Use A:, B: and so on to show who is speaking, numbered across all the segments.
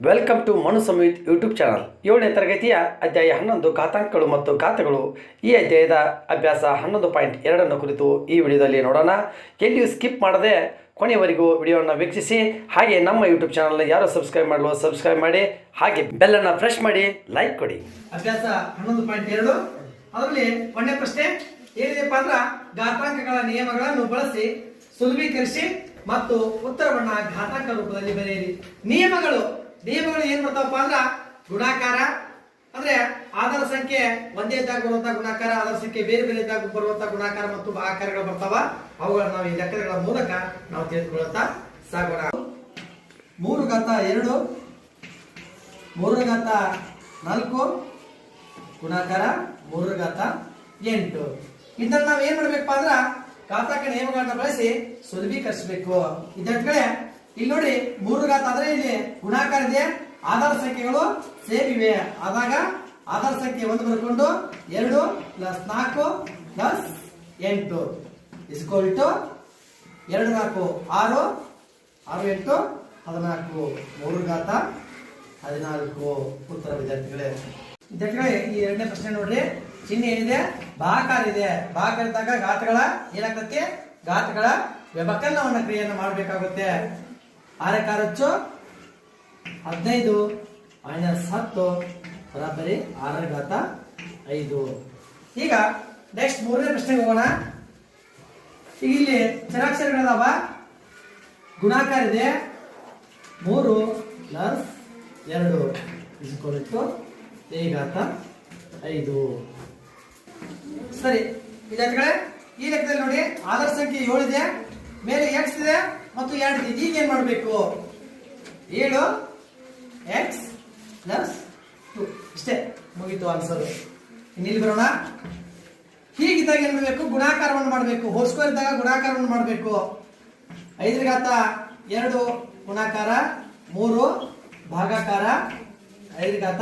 A: Welcome to Manu Samyuth YouTube channel ಏಳನೇ ತರಗತಿಯ ಅಧ್ಯಾಯ ಹನ್ನೊಂದು ಘಾತಾಂಕಗಳು ಮತ್ತು ಘಾತಗಳು ಈ ಅಧ್ಯಾಯದ ಅಭ್ಯಾಸ ಹನ್ನೊಂದು ಪಾಯಿಂಟ್ ಎರಡನ್ನು ಕುರಿತು ಈ ವಿಡಿಯೋದಲ್ಲಿ ನೋಡೋಣ. ಎಲ್ಲಿಯೂ ಸ್ಕಿಪ್ ಮಾಡದೆ ಕೊನೆಯವರೆಗೂ ವಿಡಿಯೋವನ್ನು ವೀಕ್ಷಿಸಿ. ಹಾಗೆ ನಮ್ಮ ಯೂಟ್ಯೂಬ್ ಚಾನಲ್ನ ಯಾರು ಸಬ್ಸ್ಕ್ರೈಬ್ ಮಾಡಲು ಸಬ್ಸ್ಕ್ರೈಬ್ ಮಾಡಿ. ಹಾಗೆ ಬೆಲ್ಲನ್ನು ಪ್ರೆಸ್ ಮಾಡಿ ಲೈಕ್ ಕೊಡಿ.
B: ಅಭ್ಯಾಸ ಹನ್ನೊಂದು ಪಾಯಿಂಟ್ ಎರಡು. ಅದರಲ್ಲಿ ಒಂದನೇ ಪ್ರಶ್ನೆ ಏನಿದೆಪ್ಪ ಅಂದ್ರೆ ಘಾತಾಂಕಗಳ ನಿಯಮಗಳನ್ನು ಬಳಸಿ ಸುಲಭೀಕರಿಸಿ ಮತ್ತು ಉತ್ತರವನ್ನ ಘಾತಾಂಕ ರೂಪದಲ್ಲಿ ಬರೆಯಿರಿ. ನಿಯಮಗಳು ನಿಯಮಗಳು ಏನ್ ಬರ್ತಾವಪ್ಪ ಅಂದ್ರ ಗುಣಾಕಾರ, ಅಂದ್ರೆ ಆಧಾರ ಸಂಖ್ಯೆ ಒಂದೇ ಇದ್ದಾಗ ಬರುವಂತ ಗುಣಾಕಾರ, ಆಧಾರ ಸಂಖ್ಯೆ ಬೇರೆ ಬೇರೆ ಇದ್ದಾಗ ಬರುವಂತ ಗುಣಾಕಾರ ಮತ್ತು ಆಕಾರಗಳು ಬರ್ತಾವ. ಅವುಗಳನ್ನ ನಾವು ಈ ಲೆಕ್ಕಗಳ ಮೂಲಕ ನಾವು ತಿಳಿದುಕೊಳ್ಳುತ್ತಾ ಸಾಗೋಣ. ಮೂರು ಘಾತ ಎರಡು, ಮೂರು ಘಾತ ನಾಲ್ಕು, ಗುಣಾಕಾರ ಮೂರು ಘಾತ ಎಂಟು. ಇದನ್ನ ನಾವು ಏನ್ ಮಾಡ್ಬೇಕಪ್ಪ ಅಂದ್ರ ಘಾತಾಕ ನಿಯಮಗಳನ್ನ ಬಳಸಿ ಸುಲಭೀಕರಿಸಬೇಕು. ವಿದ್ಯಾರ್ಥಿಗಳೇ ಇಲ್ಲಿ ನೋಡಿ ಮೂರು ಘಾತ ಅಂದ್ರೆ ಇಲ್ಲಿ ಗುಣಾಕಾರ ಇದೆ. ಆಧಾರ ಸಂಖ್ಯೆಗಳು ಸೇರಿವೆ ಆದಾಗ ಆಧಾರ ಸಂಖ್ಯೆ ಒಂದು ಬರ್ಕೊಂಡು ಎರಡು ಪ್ಲಸ್ ನಾಲ್ಕು ಪ್ಲಸ್ ಎಂಟು. ಇಸ್ಕೋಲ್ ಟು ಎರಡು ನಾಲ್ಕು, ಆರು ಆರು ಎಂಟು, ಹದಿನಾಲ್ಕು. ಮೂರು ಘಾತ ಹದಿನಾಲ್ಕು. ಉತ್ತರ ವಿದ್ಯಾರ್ಥಿಗಳೇ. ವಿದ್ಯಾರ್ಥಿಗಳೇ, ಈ ಎರಡನೇ ಪ್ರಶ್ನೆ ನೋಡ್ರಿ. ಚಿಹ್ನೆ ಏನಿದೆ? ಭಾಕಾರ ಇದೆ. ಭಾಕಾರ ಇದ್ದಾಗ ಘಾತಗಳ ಏನಾಗ್ತತಿ? ಘಾತಗಳ ವ್ಯವಕಲನವನ್ನ ಕ್ರಿಯೆಯನ್ನು ಮಾಡಬೇಕಾಗುತ್ತೆ. ಆರಕ್ಕಾರಚ್ಚು ಹದಿನೈದು ಮೈನಸ್ ಹತ್ತು ಬರಾಬರಿ ಆರರ ಘಾತ ಐದು. ಈಗ ನೆಕ್ಸ್ಟ್ ಮೂರನೇ ಪ್ರಶ್ನೆಗೆ ಹೋಗೋಣ. ಈಗ ಇಲ್ಲಿ ಚರಾಕ್ಷರಗಳದಾವ. ಗುಣಾಕಾರ ಇದೆ ಮೂರು ಪ್ಲಸ್ ಎರಡು ಇಸ್ಕೊಂಡಿತ್ತು ಏ ಘಾತ ಐದು. ಸರಿ, ವಿದ್ಯಾರ್ಥಿಗಳೇ, ಈ ಲೆಕ್ಕದಲ್ಲಿ ನೋಡಿ, ಆಧಾರ್ ಸಂಖ್ಯೆ ಏಳಿದೆ ಮೇಲೆ ಎಕ್ಸ್ ಇದೆ ಮತ್ತು ಎರಡು ಈಗ ಏನ್ ಮಾಡಬೇಕು? ಏಳು ಎಕ್ಸ್ ಪ್ಲಸ್ ಟು ಇಷ್ಟೇ. ಮುಗೀತು ಆನ್ಸರ್ ಇನ್ನಿಲ್ಲಿ ಬರೋಣ. ಹೀಗಿದ್ದಾಗ ಏನ್ ಮಾಡಬೇಕು? ಗುಣಾಕಾರವನ್ನು ಮಾಡಬೇಕು. ಹೋಲ್ ಸ್ಕ್ವೇರ್ ಇದ್ದಾಗ ಗುಣಾಕಾರವನ್ನು ಮಾಡಬೇಕು. ಐದರ ಘಾತ ಎರಡು, ಗುಣಾಕಾರ, ಮೂರು, ಭಾಗಾಕಾರ ಐದರ ಘಾತ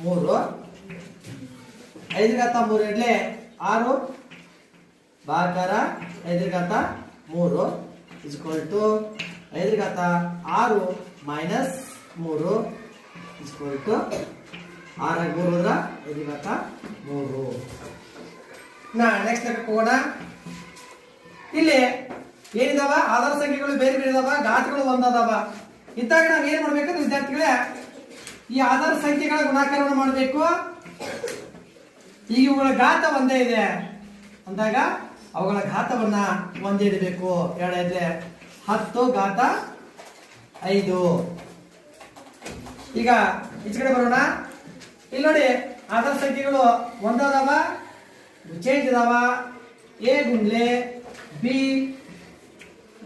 B: ಮೂರು. ಘಾತ ಮೂರು ಇಡ್ಲೆ ಆರು, ಭಾಗಾಕಾರ ಐದರ ಘಾತ ಮೂರು. ಇಸ್ಕೊಲ್ ಟು ಐದರ ಘಾತ ಆರು ಮೈನಸ್ ಮೂರು ಇಸ್ಕೊಲ್ ಟು ಆರಾಗಿ ಮೂರು ಹೋದ್ರ ಐದರ ಘಾತ ಮೂರು. ನಾ ನೆಕ್ಸ್ಟ್ ಲೆಕ್ಕಕ್ಕೆ ಹೋಗೋಣ ಇಲ್ಲಿ ಏನಿದಾವ? ಆಧಾರ ಸಂಖ್ಯೆಗಳು ಬೇರೆ ಬೇರೆ ಇದಾವ ಘಾತಗಳು ಒಂದದಾವ. ಇದ್ದಾಗ ನಾವ್ ಏನ್ ಮಾಡ್ಬೇಕಂದ್ರೆ ವಿದ್ಯಾರ್ಥಿಗಳೇ ಈ ಆಧಾರ ಸಂಖ್ಯೆಗಳ ಗುಣಾಕಾರವನ್ನು ಮಾಡಬೇಕು. ಈಗ ಇವುಗಳ ಘಾತ ಒಂದೇ ಇದೆ. ಅಂದಾಗ ಅವುಗಳ ಘಾತವನ್ನ ಒಂದೇ ಇಡಬೇಕು ಹತ್ತು, ಘಾತ ಐದು. ಈಗ ಈಚೆ ಕಡೆ ಬರೋಣ. ಇಲ್ಲಿ ನೋಡಿ, ಆಧಾರ ಸಂಖ್ಯೆಗಳು ಒಂದದಾವ ಚೇಂಜ್ ಅದಾವ. ಎ ಗುಂಡ್ಲೆ ಬಿ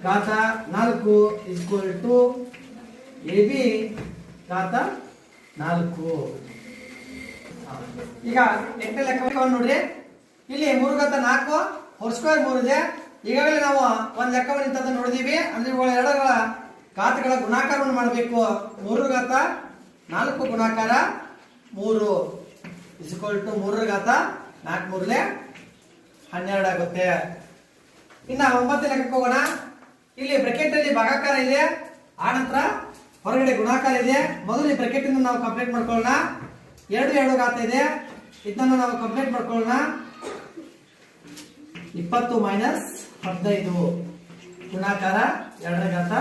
B: ಘಾತ ನಾಲ್ಕು ಇಸ್ಕೋಲ್ ಟು ಎ ಬಿ ಘಾತ ನಾಲ್ಕು. ಈಗ ಎಂಟನೇ ಲೆಕ್ಕವನ್ನು ನೋಡ್ರಿ. ಇಲ್ಲಿ ಮೂರು ಘಾತ ನಾಲ್ಕು ಹೋಲ್ ಸ್ಕ್ವೇರ್ ಮೂರು ಇದೆ. ಈಗಾಗಲೇ ನಾವು ಒಂದು ಲೆಕ್ಕವನ್ನು ಇಂಥದ್ದು ನೋಡಿದೀವಿ. ಅಂದ್ರೆ ಇವುಗಳ ಎರಡಗಳ ಘಾತಗಳ ಗುಣಾಕಾರವನ್ನು ಮಾಡಬೇಕು. ಮೂರು ಘಾತ, ನಾಲ್ಕು ಗುಣಾಕಾರ, ಮೂರು ಇಸ್ಕೊಲ್ ಟು ಮೂರರ ಘಾತ, ನಾಲ್ಕು ಮೂರಲೆ ಹನ್ನೆರಡು ಆಗುತ್ತೆ. ಇನ್ನ ಒಂಬತ್ತು ಲೆಕ್ಕಕ್ಕೆ ಹೋಗೋಣ. ಇಲ್ಲಿ ಬ್ರೆಕೆಟ್ ಅಲ್ಲಿ ಭಾಗಾಕಾರ ಇದೆ. ಆ ನಂತರ ಹೊರಗಡೆ ಗುಣಾಕಾರ ಇದೆ. ಮೊದಲು ಈ ಬ್ರೆಕೆಟ್ ನಾವು ಕಂಪ್ಲೀಟ್ ಮಾಡ್ಕೊಳ್ಳೋಣ. ಎರಡು ಎರಡು ಘಾತ ಇದೆ. ಇದನ್ನು ನಾವು ಕಂಪ್ಲೀಟ್ ಮಾಡ್ಕೊಳ್ಳೋಣ. ಇಪ್ಪತ್ತು ಮೈನಸ್ ಹದಿನೈದು ಗುಣಾಕಾರ ಎರಡನೇ ಘಾತ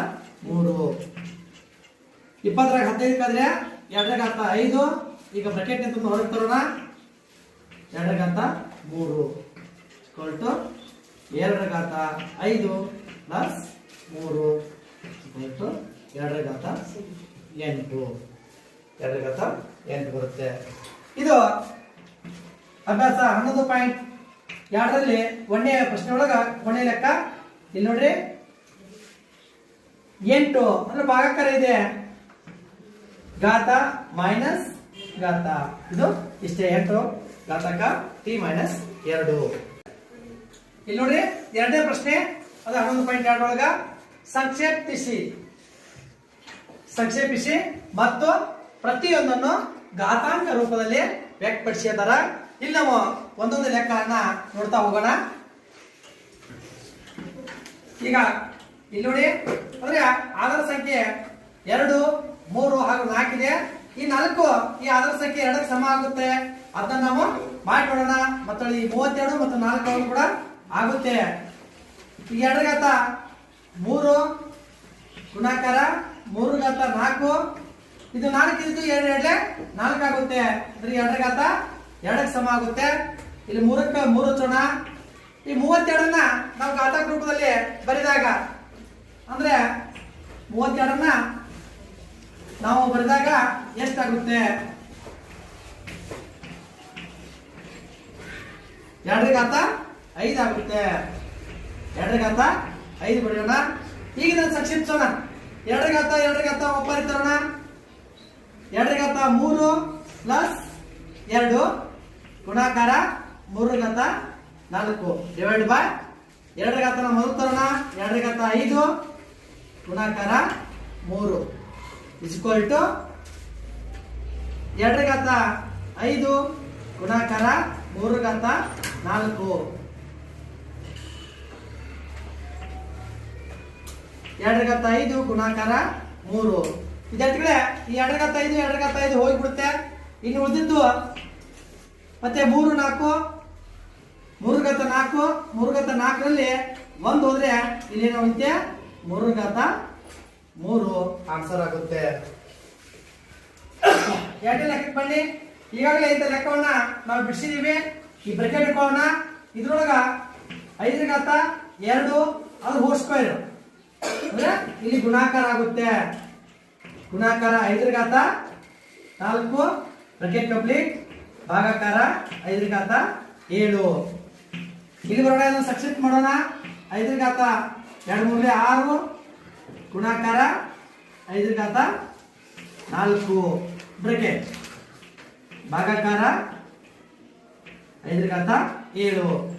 B: ಮೂರು. ಇಪ್ಪತ್ತರಾಗ ಹದಿನೈದು ಕಾದ್ರೆ ಎರಡನೇ ಘಾತ ಐದು. ಈಗ ಬ್ರಕೆಟ್ ನಿಂತ ಹೊರಗೆ ತರೋಣ. ಎರಡರ ಘಾತ ಮೂರು. ಕೊಲ್ಟು ಎರಡರ ಘಾತ ಐದು ಪ್ಲಸ್ ಮೂರು. ಕೊಲ್ಟು ಎರಡರ ಘಾತ ಎಂಟು. ಎರಡರ ಘಾತ ಎಂಟು ಬರುತ್ತೆ. ಇದು ಅಭ್ಯಾಸ ಹನ್ನೊಂದು ಪಾಯಿಂಟ್ ಎರಡರಲ್ಲಿ ಒಂದೇ ಪ್ರಶ್ನೆ ಒಳಗ ಕೊನೆ ಲೆಕ್ಕ. ಇಲ್ಲಿ ನೋಡ್ರಿ. ಎಂಟು ಅಂದ್ರೆ ಭಾಗಾಕಾರ ಇದೆ. ಘಾತ ಮೈನಸ್ ಘಾತ. ಇದು ಇಷ್ಟೇ ಎಂಟು. ಘಾತಕ ಟಿ ಮೈನಸ್ ಎರಡು. ಇಲ್ಲಿ ನೋಡ್ರಿ, ಎರಡನೇ ಪ್ರಶ್ನೆ. ಅದು ಹನ್ನೊಂದು ಪಾಯಿಂಟ್ ಎರಡರೊಳಗ ಸಂಕ್ಷೇಪಿಸಿ. ಸಂಕ್ಷೇಪಿಸಿ. ಮತ್ತು ಪ್ರತಿಯೊಂದನ್ನು ಘಾತಾಂಕ ರೂಪದಲ್ಲಿ ವ್ಯಕ್ತಪಡಿಸಿದಾರ ಇಲ್ಲಿ ನಾವು ಒಂದೊಂದು ಲೆಕ್ಕಗಳನ್ನ ನೋಡ್ತಾ ಹೋಗೋಣ. ಈಗ ಇಲ್ಲಿ ನೋಡಿ, ಅಂದ್ರೆ ಆಧಾರ ಸಂಖ್ಯೆ ಎರಡು, ಮೂರು ಹಾಗೂ ನಾಲ್ಕು ನಾಲ್ಕಿದೆ ಈ ನಾಲ್ಕು, ಈ ಆಧಾರ ಸಂಖ್ಯೆ ಎರಡಕ್ಕೆ ಸಮ ಆಗುತ್ತೆ. ಅದನ್ನ ನಾವು ಮಾಡಿ ನೋಡೋಣ ಮತ್ತು ಈ ಮೂವತ್ತೆರಡು ಮತ್ತು ನಾಲ್ಕು ಕೂಡ ಆಗುತ್ತೆ. ಈ ಎರಡು ಘಾತ ಮೂರು, ಗುಣಾಕಾರ ಮೂರು ಘಾತ ನಾಲ್ಕು. ಇದು ನಾಲ್ಕು ಇದು ಎರಡು ಎರಡೇ ನಾಲ್ಕು ಆಗುತ್ತೆ. ಅಂದ್ರೆ ಎರಡರ ಘಾತ ಎರಡಕ್ಕೆ ಸಮ ಆಗುತ್ತೆ. ಇಲ್ಲಿ ಮೂರಕ್ಕೆ ಮೂರು ಚೋಣ. ಈ ಮೂವತ್ತೆರಡನ್ನ ನಾವು ಘಾತಕ ರೂಪದಲ್ಲಿ ಬರೆದಾಗ ಅಂದ್ರೆ ಮೂವತ್ತೆರಡನ್ನ ನಾವು ಬರೆದಾಗ ಎಷ್ಟಾಗುತ್ತೆ? ಎರಡರ ಘಾತ ಐದು ಆಗುತ್ತೆ. ಎರಡರ ಘಾತ ಐದು ಬರೆಯೋಣ. ಈಗ ನಾನು ಸಂಕ್ಷಿಪ್ಸೋಣ ಎರಡರ ಘಾತ ಎರಡರ ಘಾತ ಒಬ್ಬರಿ ತರೋಣ ಎರಡರ ಘಾತ ಮೂರು ಪ್ಲಸ್ ಎರಡು ಗುಣಾಕಾರ ಮೂರರ ಘಾತ ನಾಲ್ಕು. Divide by. ಎರಡರ ಘಾತ ಮೊದಲು ತರೋಣ. ಎರಡರ ಘಾತ ಐದು. ಗುಣಾಕಾರ ಮೂರು. ಇಸ್ಕೊಲ್ ಟು ಎರಡರ ಘಾತ ಐದು. ಗುಣಾಕಾರ ಮೂರು ಘಾತ ನಾಲ್ಕು. ಎರಡರ ಘಾತ ಐದು, ಗುಣಾಕಾರ ಮೂರು. ವಿದ್ಯಾರ್ಥಿಗಳೇ, ಈ ಎರಡರ ಘಾತ ಐದು ಎರಡರ ಘಾತ ಐದು ಹೋಗಿಬಿಡುತ್ತೆ. ಇನ್ನು ಉಳಿದಿದ್ದು ಮತ್ತೆ ಮೂರು, ನಾಲ್ಕು. ಮೂರು ಘಾತ ನಾಲ್ಕು ಮುರುಗತ ನಾಲ್ಕರಲ್ಲಿ ಒಂದು ಹೋದ್ರೆ ಇಲ್ಲಿ ಹೋಗುತ್ತೆ ಮುರುಗತ ಮೂರು. ಆನ್ಸರ್ ಆಗುತ್ತೆ. ಎರಡನೇ ಲೆಕ್ಕಕ್ಕೆ ಬನ್ನಿ. ಈಗಾಗಲೇ ಇಂಥ ಲೆಕ್ಕವನ್ನ ನಾವು ಬಿಡಿಸಿದೀವಿ ಈ ಬ್ರೆಕೆಟ್ ಇಟ್ಕೊಳ್ಳೋಣ ಇದ್ರೊಳಗ ಐದರ ಘಾತ ಎರಡು ಅದು ಹೋಲ್ ಸ್ಕ್ವೇರ್ ಅಂದ್ರೆ ಇಲ್ಲಿ ಗುಣಾಕಾರ ಆಗುತ್ತೆ. ಗುಣಾಕಾರ ಐದರ ಘಾತ ನಾಲ್ಕು ಬ್ರೆಕೆಟ್ ಕಂಪ್ಲೀಟ್ ಭಾಗಾಕಾರ ಐದರ ಘಾತ ಏಳು. ಇಲ್ಲಿ ಬರೋಣ ಇದನ್ನು ಸಕ್ಸೆಸ್ ಮಾಡೋಣ. ಐದರ ಘಾತ ಎರಡು ಮೂರು ಆರು. ಗುಣಾಕಾರ ಐದರ ಘಾತ ನಾಲ್ಕು. ಬ್ರೆಕೆಟ್ ಭಾಗಾಕಾರ ಐದರ ಘಾತ ಏಳು.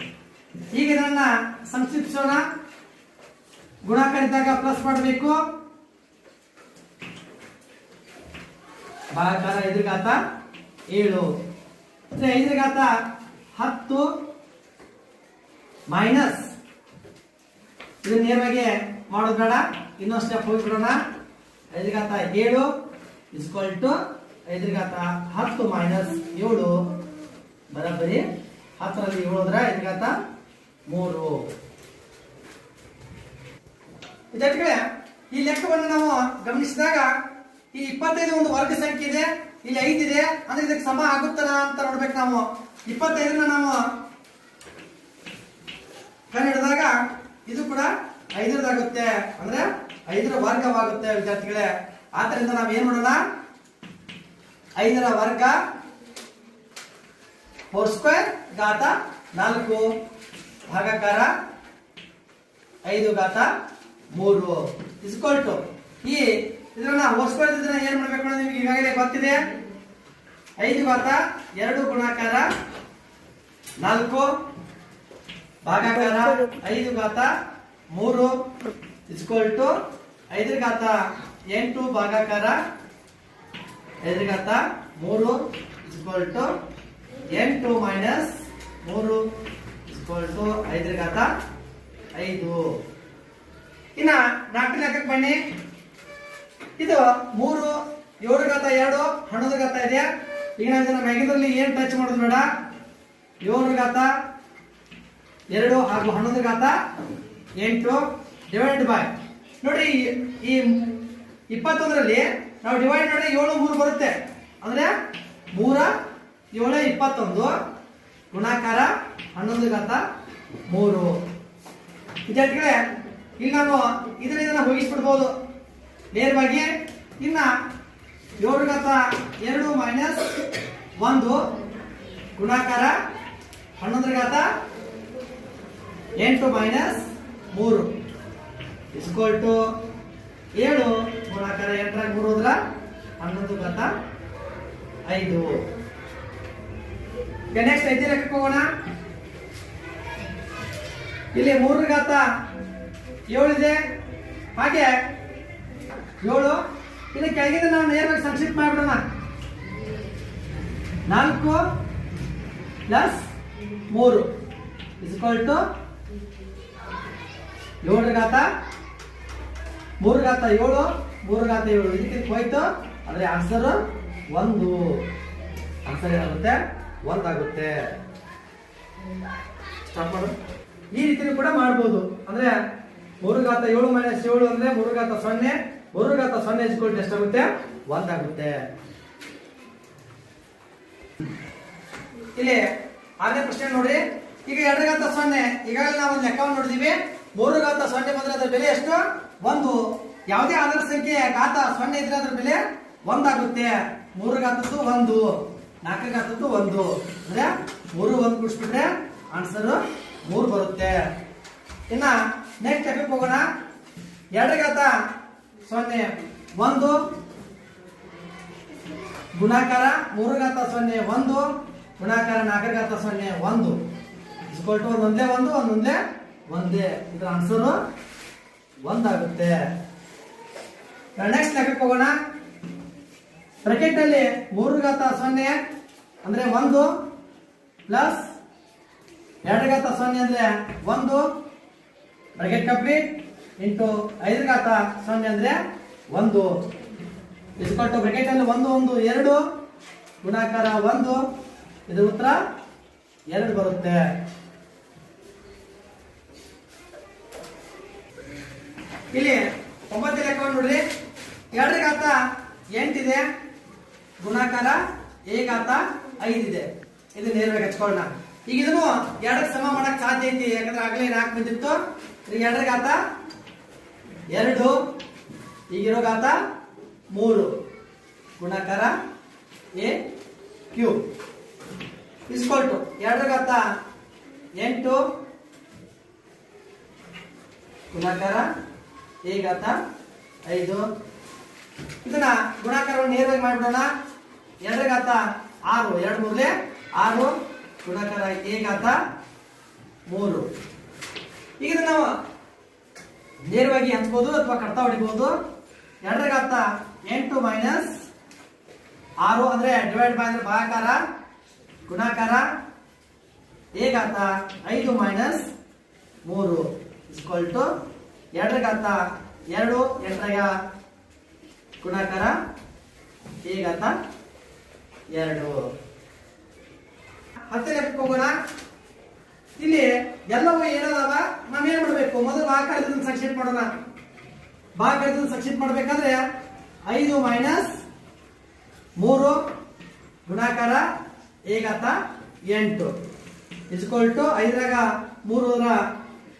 B: ಈಗ ಇದನ್ನ ಸಂಕ್ಷಿಪ್ಸೋಣ. ಗುಣಾಕಾರ ಇದ್ದಾಗ ಪ್ಲಸ್ ಮಾಡಬೇಕು. ಭಾಗಾಕಾರ ಐದರ ಘಾತ ಏಳು. ಐದರ ಘಾತ ಹತ್ತು. ಮೈನಸ್. ಇದನ್ನ ನೇರವಾಗಿ ಮಾಡೋದು ಬೇಡ, ಇನ್ನೊಂದು ಸ್ಟೆಪ್ ಹೋಗ್ಬಿಡೋಣ ಐದರ ಘಾತ ಏಳು ಇಸ್ಕೊಲ್ ಟು ಐದರ ಘಾತ ಹತ್ತು ಮೈನಸ್ ಏಳು. ಬರೋಬ್ಬರಿ. ಹತ್ತರಲ್ಲಿ ಏಳು ಅಂದ್ರೆ ಐದರ ಘಾತ ಮೂರು. ವಿದ್ಯಾರ್ಥಿಗಳೇ, ಈ ಲೆಕ್ಕವನ್ನು ನಾವು ಗಮನಿಸಿದಾಗ ಈ ಇಪ್ಪತ್ತೈದು ಒಂದು ವರ್ಗ ಸಂಖ್ಯೆ ಇದೆ, ಇಲ್ಲಿ ಐದಿದೆ ಅಂದ್ರೆ ಇದಕ್ಕೆ ಸಮ ಆಗುತ್ತಲ್ಲ ಅಂತ ನೋಡ್ಬೇಕು ನಾವು. ಇಪ್ಪತ್ತೈದನ್ನ ನಾವು ಹಿಡಿದಾಗ ಇದು ಕೂಡ ಐದರದಾಗುತ್ತೆ. ಅಂದ್ರೆ ಐದರ ವರ್ಗವಾಗುತ್ತೆ ವಿದ್ಯಾರ್ಥಿಗಳೇ. ಆದ್ದರಿಂದ ನಾವು ಏನ್ ಮಾಡೋಣ? ಐದರ ವರ್ಗ ಫೋರ್ ಸ್ಕ್ವೇರ್ ಘಾತ ನಾಲ್ಕು. ಭಾಗಾಕಾರ ಐದು ಘಾತ ಮೂರು. ಇಸ್ಕೊಲ್ ಟು ಈ ಇದನ್ನ ಸ್ಕ್ವೇರ್ ಇದನ್ನ ಏನ್ ಮಾಡ್ಬೇಕು ನಿಮ್ಗೆ ಈಗಾಗಲೇ ಗೊತ್ತಿದೆ. ಐದು ಘಾತ ಎರಡು ಗುಣಾಕಾರ ನಾಲ್ಕು. ಭಾಗಾಕಾರ ಐದು ಘಾತ. ಮೂರು ಇಸ್ಕೊಲ್ ಟು ಐದರ ಘಾತ ಎಂಟು ಭಾಗಾಕಾರ ಐದರ ಘಾತ ಮೂರು ಇಸ್ಕೊಲ್ ಟು ಎಂಟು ಮೈನಸ್ ಮೂರು ಇಸ್ಕೊಲ್ ಟು ಐದರ ಘಾತ ಐದು. ಇನ್ನ ನಾಲ್ಕು ಲೆಕ್ಕಕ್ಕೆ ಬನ್ನಿ. ಇದು ಮೂರು ಏಳು ಘಾತ ಎರಡು ಹಣದ ಘಾತ ಇದೆ ಈಗ ನಾವು ಇದನ್ನ ಮ್ಯಾಗಿದ್ರಲ್ಲಿ ಏನ್ ಟಚ್ ಮಾಡೋದು ಬೇಡ? ಏಳು ಘಾತ ಎರಡು ಹಾಗೂ ಹನ್ನೊಂದು ಘಾತ ಎಂಟು ಡಿವೈಡ್ ಬೈ ನೋಡಿ, ಈ- ಈ ಇಪ್ಪತ್ತೊಂದರಲ್ಲಿ ನಾವು ಡಿವೈಡ್ ಮಾಡಿದ್ರೆ ಏಳು ಮೂರು ಬರುತ್ತೆ. ಅಂದ್ರೆ ಮೂರ, ಏಳು, ಇಪ್ಪತ್ತೊಂದು, ಗುಣಾಕಾರ ಹನ್ನೊಂದು ಘಾತ ಮೂರು. ವಿದ್ಯಾರ್ಥಿಗಳೇ, ಇಲ್ಲಿ ನಾನು ಇದನ್ನ ಇದನ್ನ ಹೋಗಿಸ್ಬಿಡ್ಬೋದು ನೇರವಾಗಿ, ಇನ್ನ ಏಳು ಘಾತ ಎರಡು ಮೈನಸ್ ಒಂದು ಗುಣಾಕಾರ ಹನ್ನೊಂದರ ಘಾತ ಎಂಟು ಮೈನಸ್ ಮೂರು. ಇಸ್ಕೋಲ್ ಟು ಏಳು. ಗುಣಾಕಾರ ಎಂಟರಾಗ ಮೂರು ಹೋದ್ರ ಹನ್ನೊಂದು ಘಾತ ಐದು. ನೆಕ್ಸ್ಟ್ ಐದನೇ ಲೆಕ್ಕ ಹೋಗೋಣ. ಇಲ್ಲಿ ಮೂರರ ಘಾತ ಏಳಿದೆ ಹಾಗೆ ಏಳು. ಇಲ್ಲಿ ಕೆಳಗಿಂದ ನಾವು ನೇರವಾಗಿ ಸಂಕ್ಷಿಪ್ತ ಮಾಡ್ಬಿಡೋಣ. ನಾಲ್ಕು ಪ್ಲಸ್ ಮೂರು. ಇಸ್ಕೊಲ್ ಟು ಏಳರ ಘಾತ? ಮೂರು ಘಾತ ಏಳು, ಮೂರು ಘಾತ ಏಳು. ಇದಕ್ಕೆ ಹೋಯ್ತು ಅಂದ್ರೆ ಆನ್ಸರ್ ಒಂದು. ಆನ್ಸರ್ ಏನಾಗುತ್ತೆ? ಒಂದಾಗುತ್ತೆ. ಸ್ಟಾಪ್ ಮಾಡು. ಈ ರೀತಿನೂ ಕೂಡ ಮಾಡ್ಬೋದು. ಅಂದ್ರೆ ಮೂರು ಘಾತ ಏಳು ಮೈನಸ್ ಏಳು ಅಂದ್ರೆ ಮೂರು ಘಾತ ಸೊನ್ನೆ. ಮೂರು ಘಾತ ಸೊನ್ನೆ ಇಸ್ಕೊಂಡು ಎಷ್ಟಾಗುತ್ತೆ? ಒಂದಾಗುತ್ತೆ. ಇಲ್ಲಿ ಆರನೇ ಪ್ರಶ್ನೆ ನೋಡಿ. ಈಗ ಎರಡರ ಘಾತ ಸೊನ್ನೆ. ಈಗಾಗಲೇ ನಾವು ಒಂದು ಲೆಕ್ಕವನ್ನು ನೋಡಿದೀವಿ. ಮೂರು ಘಾತ ಸೊನ್ನೆ ಬಂದ್ರೆ ಅದರ ಬೆಲೆ ಎಷ್ಟು? ಒಂದು. ಯಾವುದೇ ಆಧಾರ ಸಂಖ್ಯೆ ಘಾತ ಸೊನ್ನೆ ಇದ್ರೆ ಅದ್ರ ಬೆಲೆ ಒಂದಾಗುತ್ತೆ. ಮೂರು ಘಾತದ್ದು ಒಂದು. ನಾಲ್ಕು ಘಾತದ್ದು ಒಂದು. ಅಂದ್ರೆ ಮೂರು ಒಂದು ಕುಡಿಸ್ಬಿಟ್ರೆ ಆನ್ಸರ್ ಮೂರು ಬರುತ್ತೆ. ಇನ್ನ ನೆಕ್ಸ್ಟ್ ಲೆಕ್ಕಕ್ಕೆ ಹೋಗೋಣ. ಎರಡು ಘಾತ ಸೊನ್ನೆ, ಒಂದು. ಗುಣಾಕಾರ ಮೂರು ಘಾತ ಸೊನ್ನೆ, ಒಂದು. ಗುಣಾಕಾರ ನಾಲ್ಕು ಘಾತ ಸೊನ್ನೆ, ಒಂದು. ಒಂದೊಂದೇ ಒಂದು ಒಂದೊಂದೇ ಒಂದೇ. ಇದ್ರ ಆನ್ಸರು ಒಂದಾಗುತ್ತೆ. ನೆಕ್ಸ್ಟ್ ಲೆಕ್ಕಕ್ಕೆ ಹೋಗೋಣ. ಬ್ರಾಕೆಟ್ ಅಲ್ಲಿ ಮೂರು ಘಾತ ಸೊನ್ನೆ ಅಂದ್ರೆ ಒಂದು ಪ್ಲಸ್ ಎರಡು ಘಾತ ಸೊನ್ನೆ ಅಂದ್ರೆ ಒಂದು. ಬ್ರಾಕೆಟ್ ಕಂಪ್ಲೀಟ್ ಇಂಟು ಐದು ಘಾತ ಸೊನ್ನೆ ಅಂದ್ರೆ ಒಂದು ಇಸ್ಕೊಟ್ಟು ಬ್ರಾಕೆಟ್ ಅಲ್ಲಿ ಒಂದು ಒಂದು, ಎರಡು. ಗುಣಾಕಾರ ಒಂದು. ಇದ್ರ ಉತ್ತರ ಎರಡು ಬರುತ್ತೆ. ಇಲ್ಲಿ ಒಂಬತ್ತು ಲೆಕ್ಕವನ್ನು ನೋಡ್ರಿ. ಎರಡರ ಘಾತ ಎಂಟಿದೆ. ಗುಣಾಕಾರ ಎ ಐದಿದೆ. ಇದು ನೇರವಾಗಿ ಹಚ್ಕೊಳ್ಳೋಣ. ಈಗ ಇದನ್ನು ಎರಡಕ್ಕೆ ಸಮ ಮಾಡಕ್ ಸಾಧ್ಯ ಐತಿ, ಯಾಕಂದ್ರೆ ಆಗಲೇ ನಾಲ್ಕು ಬಂದಿತ್ತು. ಎರಡರ ಘಾತ ಎರಡು, ಈಗಿರೋ ಘಾತ ಮೂರು. ಗುಣಾಕಾರ ಎ ಕ್ಯೂ. ಇಸ್ಕೊಟ್ಟು. ಎರಡರ ಘಾತ ಎಂಟು. ಗುಣಾಕಾರ ಘಾತ ಐದು. ಇದನ್ನ ಗುಣಾಕಾರವನ್ನು ನೇರವಾಗಿ ಮಾಡಿಬಿಡೋಣ. ಎರಡಗಾತ ಆರು. ಎರಡು ಮೂರಲೆ ಆರು. ಗುಣಾಕಾರ ಏಗಾತ ಮೂರು. ಈಗ ನಾವು ನೇರವಾಗಿ ಹಂಚ್ಬೋದು ಅಥವಾ ಕಡ್ತಾ ಹೊಡಿಬಹುದು ಎರಡರ ಘಾತ ಎಂಟು ಮೈನಸ್ ಆರು ಅಂದ್ರೆ ಡಿವೈಡ್ ಬೈ ಅಂದ್ರೆ ಭಾಗಾಕಾರ, ಗುಣಾಕಾರ ಏಗಾತ ಐದು ಮೈನಸ್ ಮೂರು. ಇಸ್ಕೊಲ್ ಟು ಎರಡರ ಗಾತ ಎರಡು ಎಂಟರಾಗ ಗುಣಾಕಾರ ಗಾತ ಎರಡು. ಹತ್ತನೇ ಹೋಗೋಣ. ಇಲ್ಲಿ ಎಲ್ಲವೂ ಏನದಾವ? ನಾವೇನ್ ಮಾಡ್ಬೇಕು? ಮೊದಲು ಭಾಗಕಾರದಿಂದ ಸಂಕ್ಷಿಪ್ತ ಮಾಡೋಣ. ಭಾಗಕಾರದಿಂದ ಸಂಕ್ಷಿಪ್ತ ಮಾಡ್ಬೇಕಾದ್ರೆ ಐದು ಮೈನಸ್ ಮೂರು ಗುಣಾಕಾರ ಏಗಾತ ಎಂಟು. ಇಸ್ಕೊಲ್ಟು ಐದರಾಗ ಮೂರರ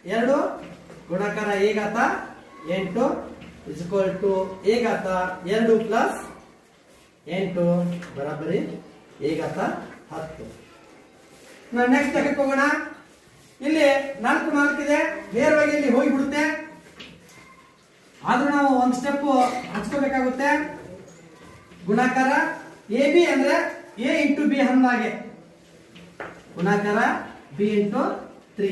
B: ಎರಡು ಗುಣಾಕಾರ ಏಗಾತ ಎಂಟು ಇಸ್ಕೋಲ್ ಟು ಏಗಾತ ಎರಡು ಪ್ಲಸ್ ಎಂಟು ಬರಾಬರಿ ಏಗಾತ ಹತ್ತು. ನೆಕ್ಸ್ಟ್ ಲೆಕ್ಕಕ್ಕೆ ಹೋಗೋಣ. ಇಲ್ಲಿ ನಾಲ್ಕು ನಾಲ್ಕು ಇದೆ. ನೇರವಾಗಿ ಇಲ್ಲಿ ಹೋಗಿಬಿಡುತ್ತೆ. ಆದ್ರೂ ನಾವು ಒಂದು ಸ್ಟೆಪ್ ಹಚ್ಕೋಬೇಕಾಗುತ್ತೆ. ಗುಣಾಕಾರ ಎ ಬಿ ಅಂದ್ರೆ ಎ ಇಂಟು ಬಿ ಹಂಗಾಗೆ. ಗುಣಾಕಾರ ಬಿ ಇಂಟು ತ್ರೀ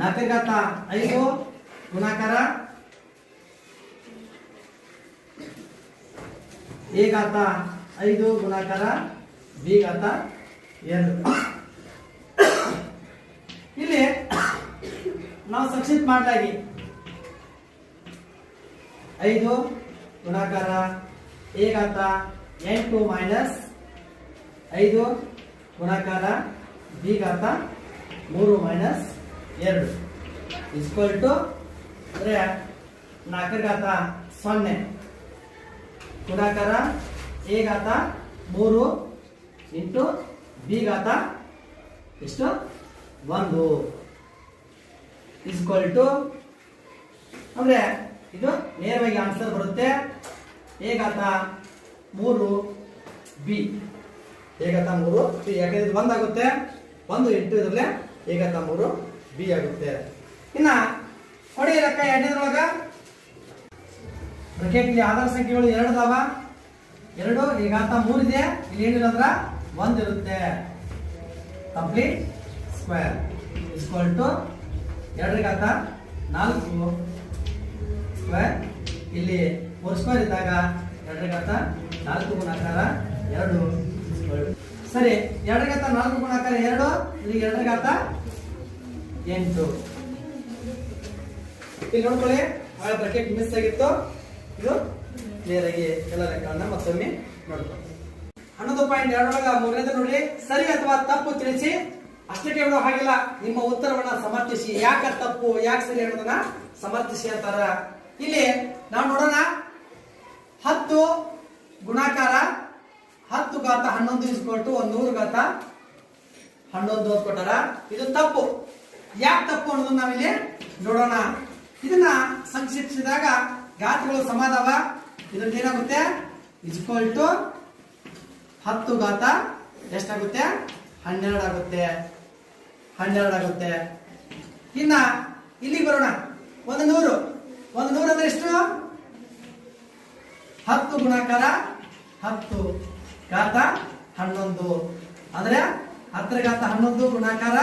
B: ನಾಲ್ಕರ ಘಾತ ಐದು ಗುಣಾಕಾರ. ಎ ಘಾತ ಐದು ಗುಣಾಕಾರ, ಬಿ ಘಾತ ಎರಡು. ಇಲ್ಲಿ ನಾವು ಸಂಕ್ಷಿಪ್ತ ಮಾಡಲಾಗಿ ಐದು ಗುಣಾಕಾರ, ಎ ಘಾತ ಎಂಟು ಮೈನಸ್ ಐದು ಗುಣಾಕಾರ, ಬಿ ಘಾತ ಮೂರು ಮೈನಸ್ ಎರಡು. ಇಸ್ಕ್ವಲ್ ಟು ಅಂದರೆ ನಾಲ್ಕರ ಘಾತ ಸೊನ್ನೆ. ಗುಣಾಕಾರ ಎ ಮೂರು ಇಂಟು ಬಿ ಘಾತ ಎಷ್ಟು? ಒಂದು. ಇಸ್ಕ್ವಲ್ ಟು ಅಂದ್ರೆ ಇದು ನೇರವಾಗಿ ಆನ್ಸರ್ ಬರುತ್ತೆ. ಎ ಮೂರು ಬಿ ಘಾತ ಮೂರು ಬಿ ಯಾಕಂದ್ರೆ ಇದು ಒಂದಾಗುತ್ತೆ. ಒಂದು ಇಂಟು ಇದ್ರಲ್ಲೇ ಘಾತ ಮೂರು ಬಿ ಆಗುತ್ತೆ. ಇನ್ನ ಕೊಡಿ ಲೆಕ್ಕ ಎರಡನೇದ್ರೊಳಗ ಬ್ರಕೆಟ್ ಇಲ್ಲಿ ಆಧಾರ ಸಂಖ್ಯೆಗಳು ಎರಡು ಅದಾವ. ಎರಡು, ಈಗ ಘಾತ ಮೂರು ಇದೆ. ಇಲ್ಲಿ ಏನಿರೋದ್ರ ಒಂದಿರುತ್ತೆ complete square is equal to ಎರಡರ ಘಾತ ನಾಲ್ಕು ಸ್ಕ್ವೇರ್ ಇಲ್ಲಿ ಮೂರು ಸ್ಕ್ವೇರ್ ಇದ್ದಾಗ ಎರಡರ ಘಾತ ನಾಲ್ಕು ಗುಣಾಕಾರ ಎರಡು. ಸರಿ ಎರಡರ ಘಾತ ನಾಲ್ಕು ಗುಣಾಕಾರ ಎರಡು ಇಲ್ಲಿ ಎರಡರ ಘಾತ ಎಂಟು. ಇಲ್ಲಿ ನೋಡ್ಕೊಳ್ಳಿ ಭಾಳ ಬ್ರಕೆಟ್ ಮಿಸ್ ಆಗಿತ್ತು. ಇದು ನೇರಾಗಿ ಎಲ್ಲ ಲೆಕ್ಕಗಳನ್ನ ಮತ್ತೊಮ್ಮೆ ನೋಡ್ಕೊಳ್ಳಿ. ಹನ್ನೊಂದು ಪಾಯಿಂಟ್ ಎರಡರೊಳಗ ಮೂರನೇದು ನೋಡಿ, ಸರಿ ಅಥವಾ ತಪ್ಪು ತಿಳಿಸಿ, ಅಷ್ಟಕ್ಕೆ ಬಿಡೋ ಹಾಗಿಲ್ಲ. ನಿಮ್ಮ ಉತ್ತರವನ್ನ ಸಮರ್ಥಿಸಿ. ಯಾಕೆ ತಪ್ಪು, ಯಾಕೆ ಸರಿ ಅನ್ನೋದನ್ನ ಸಮರ್ಥಿಸಿ ಅಂತಾರ. ಇಲ್ಲಿ ನಾವು ನೋಡೋಣ. ಹತ್ತು ಗುಣಾಕಾರ ಹತ್ತು ಗಾತ ಹನ್ನೊಂದು ಇಸ್ಕೊಟ್ಟು ಒಂದು ನೂರು ಗಾತ ಹನ್ನೊಂದು ಓದ್ಕೊಟ್ಟಾರ ಕೊಟ್ಟಾರ ಇದು ತಪ್ಪು. ಯಾಕೆ ತಪ್ಪು ಅನ್ನೋದನ್ನ ನಾವಿಲ್ಲಿ ನೋಡೋಣ. ಇದನ್ನ ಸಂಕ್ಷಿಪ್ಸಿದಾಗ ಘಾತಗಳು ಸಮಾದವ ಇದಕ್ಕೆ ಏನಾಗುತ್ತೆ? ಇಜ್ಕೋಲ್ ಟು ಹತ್ತು ಘಾತ ಎಷ್ಟಾಗುತ್ತೆ? ಹನ್ನೆರಡು ಆಗುತ್ತೆ. ಹನ್ನೆರಡು ಆಗುತ್ತೆ. ಇನ್ನ ಇಲ್ಲಿಗೆ ಬರೋಣ. ಒಂದು ನೂರು. ಒಂದು ನೂರು ಅಂದ್ರೆ ಎಷ್ಟು? ಹತ್ತು ಗುಣಾಕಾರ ಹತ್ತು ಘಾತ ಹನ್ನೊಂದು. ಅಂದ್ರೆ ಹತ್ತರ ಘಾತ ಹನ್ನೊಂದು ಗುಣಾಕಾರ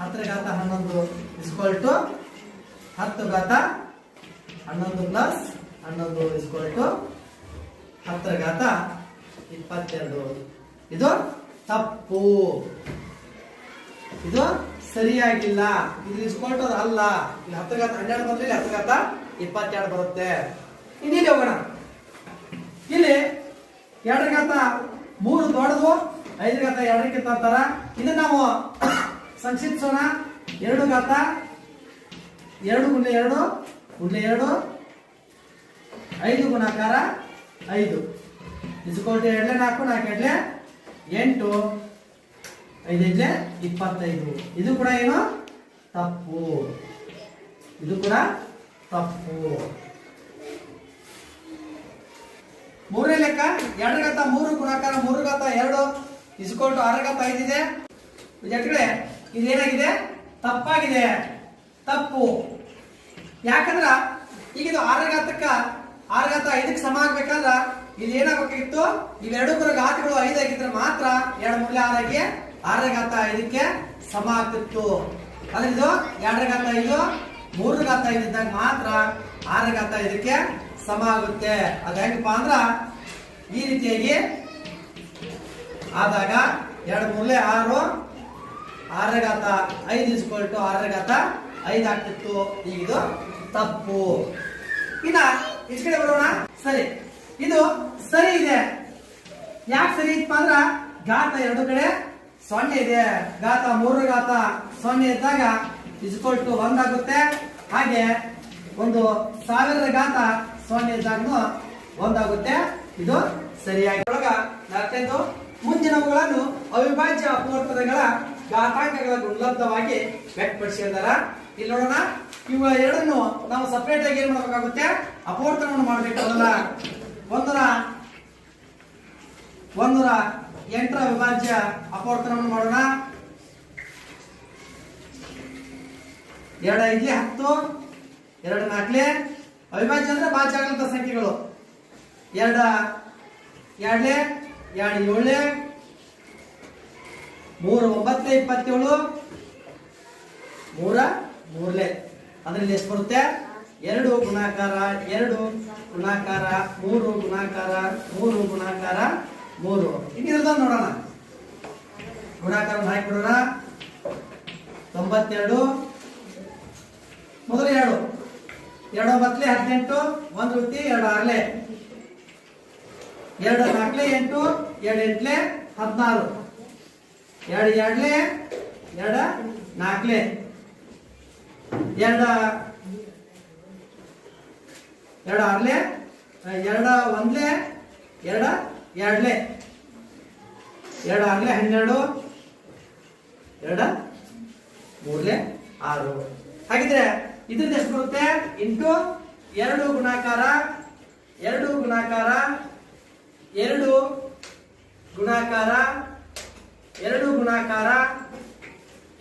B: ಹತ್ತರ ಘಾತ ಹನ್ನೊಂದು ಇಸ್ಕೊಲ್ ಟು ಹತ್ತು ಘಾತ ಹನ್ನೊಂದು ಪ್ಲಸ್ ಹನ್ನೊಂದು ಇಸ್ಕೊಲ್ ಟು ಹತ್ತರ ಘಾತ ಇಪ್ಪತ್ತೆರಡು. ಇದು ತಪ್ಪು. ಇದು ಸರಿಯಾಗಿಲ್ಲ. ಇದು ಇಸ್ಕೊಳ್ಟೋದು ಅಲ್ಲ. ಇಲ್ಲಿ ಹತ್ತು ಘಾತ ಹನ್ನೆರಡು ಬಂದ್ರೆ ಇಲ್ಲಿ ಹತ್ತು ಘಾತ ಇಪ್ಪತ್ತೆರಡು ಬರುತ್ತೆ. ಇನ್ನಿಲ್ಲಿ ಹೋಗೋಣ. ಇಲ್ಲಿ ಎರಡರ ಘಾತ ಮೂರು ದೊಡ್ಡದು ಐದರ ಘಾತ ಎರಡಕ್ಕಿಂತ ಅಂತಾರ. ಇದನ್ನ ನಾವು ಸಂಕ್ಷಿಪ್ಸೋಣ ಎರಡು ಘಾತ. ಎರಡು ಗುಂಡ್ಲೆ ಎರಡು ಗುಂಡ್ಲೆ ಎರಡು. ಐದು ಗುಣಾಕಾರ ಐದು. ಇಸ್ಕೊಲ್ಟು ಎರಡ್ಲೆ ನಾಲ್ಕು ನಾಲ್ಕು ಎರಡ್ಲೆ ಎಂಟು. ಐದು ಐದೈದ್ಲೆ ಇಪ್ಪತ್ತೈದು. ಇದು ಕೂಡ ಏನು? ತಪ್ಪು. ಇದು ಕೂಡ ತಪ್ಪು. ಮೂರನೇ ಲೆಕ್ಕ. ಎರಡು ಗತ ಮೂರು, ಗುಣಾಕಾರ ಮೂರು ಗತ ಎರಡು. ಇಸ್ಕೋಟು ಆರು ಗತ ಐದಿದೆ ವಿದ್ಯಾರ್ಥಿಗಳೇ ಇದೇನಾಗಿದೆ? ತಪ್ಪಾಗಿದೆ. ತಪ್ಪು. ಯಾಕಂದ್ರ ಈಗ ಇದು ಆರಘಾತಕ್ಕ ಆರಘಾತ ಐದಕ್ಕೆ ಸಮ ಆಗ್ಬೇಕಂದ್ರ ಇಲ್ಲಿ ಏನಾಗಬೇಕಾಗಿತ್ತು? ಇವೆರಡು ಕೂಡ ಘಾತಗಳು ಐದಾಗಿದ್ರೆ ಮಾತ್ರ ಎರಡು ಮೂಲೆ ಆರಾಗಿ ಆರಘಾತ ಐದಕ್ಕೆ ಸಮ ಆಗ್ತಿತ್ತು. ಅಂದ್ರೆ ಇದು ಎರಡರ ಘಾತ ಐದು, ಮೂರರ ಘಾತ ಐದಿದ್ದಾಗ ಮಾತ್ರ ಆರಗಾತ ಐದಕ್ಕೆ ಸಮ ಆಗುತ್ತೆ. ಅದ ಹೆಂಗಪ್ಪ ಅಂದ್ರ ಈ ರೀತಿಯಾಗಿ ಆದಾಗ ಎರಡು ಮೂಲೆ ಆರು ಆರರ ಘಾತ ಐದು ಇಸ್ಕೊಳ್ಟು ಆರರ ಘಾತ ಐದು ಆಗ್ತಿತ್ತು. ಈಗ ಇದು ತಪ್ಪು. ಇನ್ನ ಇಷ್ಟ ಕಡೆ ಬರೋಣ. ಸರಿ. ಇದು ಸರಿ ಇದೆ. ಯಾಕೆ ಸರಿ ಇತ್ತಪ್ಪ ಅಂದ್ರ, ಘಾತ ಎರಡು ಕಡೆ ಸೊನ್ನೆ ಇದೆ. ಘಾತ ಮೂರು, ಘಾತ ಸೊನ್ನೆ ಇದ್ದಾಗ ಇಸ್ಕೊಳ್ಟು ಒಂದಾಗುತ್ತೆ ಹಾಗೆ ಒಂದು ಸಾವಿರದ ಘಾತ ಸೊನ್ನೆ ಇದ್ದಾಗೂ ಒಂದಾಗುತ್ತೆ ಇದು ಸರಿಯಾಗಿ. ಒಳಗ ಮುಂದಿನವುಗಳನ್ನು ಅವಿಭಾಜ್ಯ ಅಪವರ್ತನಗಳ ಘಾತಾಂಕಗಳ ಉಲ್ಲಬ್ಧವಾಗಿ ವ್ಯಕ್ತಪಡಿಸಿದಾರ ಇಲ್ಲಿ ನೋಡೋಣ. ಇವುಗಳ ಎರಡನ್ನು ನಾವು ಸಪರೇಟ್ ಆಗಿ ಏನ್ ಮಾಡಬೇಕಾಗುತ್ತೆ? ಅಪವರ್ತನವನ್ನು ಮಾಡಬೇಕು ಅದನ್ನ ಒಂದರ ಒಂದರ ಎಂಟರ ಅವಿಭಾಜ್ಯ ಅಪವರ್ತನವನ್ನು ಮಾಡೋಣ. ಎರಡ ಐದ್ಲಿ ಹತ್ತು, ಎರಡು ನಾಲ್ಕಲೆ. ಅವಿಭಾಜ್ಯ ಅಂದ್ರೆ ಬಾಜ್ಯ ಆಗಂತ ಸಂಖ್ಯೆಗಳು. ಎರಡ, ಎರಡ್ಲೆ, ಎರಡು ಏಳ್ಲೆ. ಮೂರು ಒಂಬತ್ತೇ ಇಪ್ಪತ್ತೇಳು. ಮೂರ ಮೂರ್ಲೆ ಅದ್ರಲ್ಲಿ ಎಷ್ಟು ಬರುತ್ತೆ? ಎರಡು ಗುಣಾಕಾರ ಎರಡು ಗುಣಾಕಾರ, ಮೂರು ಗುಣಾಕಾರ ಮೂರು ಗುಣಾಕಾರ, ಮೂರು. ಇನ್ನಿರೋದ ನೋಡೋಣ. ಗುಣಾಕಾರ ಹಾಕಿ ಬಿಡೋಣ ತೊಂಬತ್ತೆರಡು. ಮೊದಲು ಎರಡು. ಎರಡು ಒಂಬತ್ತಲೆ ಹದಿನೆಂಟು. ಒಂದು ವೃತ್ತಿ ಎರಡು ಆರ್ಲೆ ಎರಡು ನಾಲ್ಕಲೆ ಎಂಟು, ಎರಡು ಎಂಟ್ಲೆ ಹದಿನಾರು. ಎರಡು, ಎರಡ್ಲೆ? ಎರಡ? ನಾಲ್ಕಲೆ? ಎರಡ? ಎರಡು ಆರ್ಲೆ? ಎರಡ ಒಂದ್ಲೆ? ಎರಡ ಎರಡ್ಲೆ? ಎರಡು ಆರ್ಲೆ ಹನ್ನೆರಡು? ಎರಡ ಮೂರ್ಲೆ ಆರು? ಹಾಗಿದ್ರೆ ಇದ್ರದ್ದು ಎಷ್ಟು ಬರುತ್ತೆ? ಇಂಟು ಎರಡು ಗುಣಾಕಾರ ಎರಡು ಗುಣಾಕಾರ ಎರಡು ಗುಣಾಕಾರ ಎರಡು ಗುಣಾಕಾರ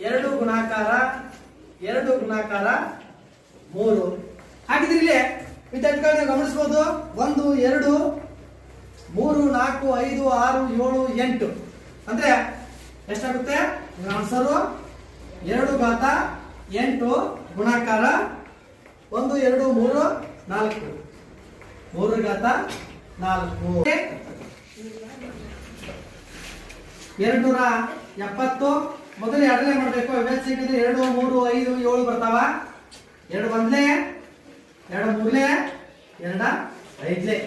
B: ಎರಡು ಗುಣಾಕಾರ ಎರಡು ಗುಣಾಕಾರ ಮೂರು. ಹಾಗಿದ್ರೆ ಇಲ್ಲಿ ವಿದ್ಯಾರ್ಥಿಗಳನ್ನ ಗಮನಿಸಬಹುದು ಒಂದು, ಎರಡು, ಮೂರು, ನಾಲ್ಕು, ಐದು, ಆರು, ಏಳು, ಎಂಟು. ಅಂದ್ರೆ ಎಷ್ಟಾಗುತ್ತೆ? ಆನ್ಸರು ಎರಡು ಘಾತ ಎಂಟು ಗುಣಾಕಾರ, ಒಂದು, ಎರಡು, ಮೂರು, ನಾಲ್ಕು. ಮೂರು ಘಾತ ನಾಲ್ಕು. ಎರಡು ನೂರ ಎಪ್ಪತ್ತು. ಮೊದಲು ಎರಡನೇ ಮಾಡಬೇಕು. ವಿಭಜನೆ ಸಿಕ್ಕಿದ್ರೆ ಎರಡು, ಮೂರು, ಐದು, ಏಳು ಬರ್ತಾವ. ಎರಡು ಒಂದ್ಲೆ, ಎರಡು ಮೂರ್ಲೆ, ಎರಡ ಐದ್ಲೆ.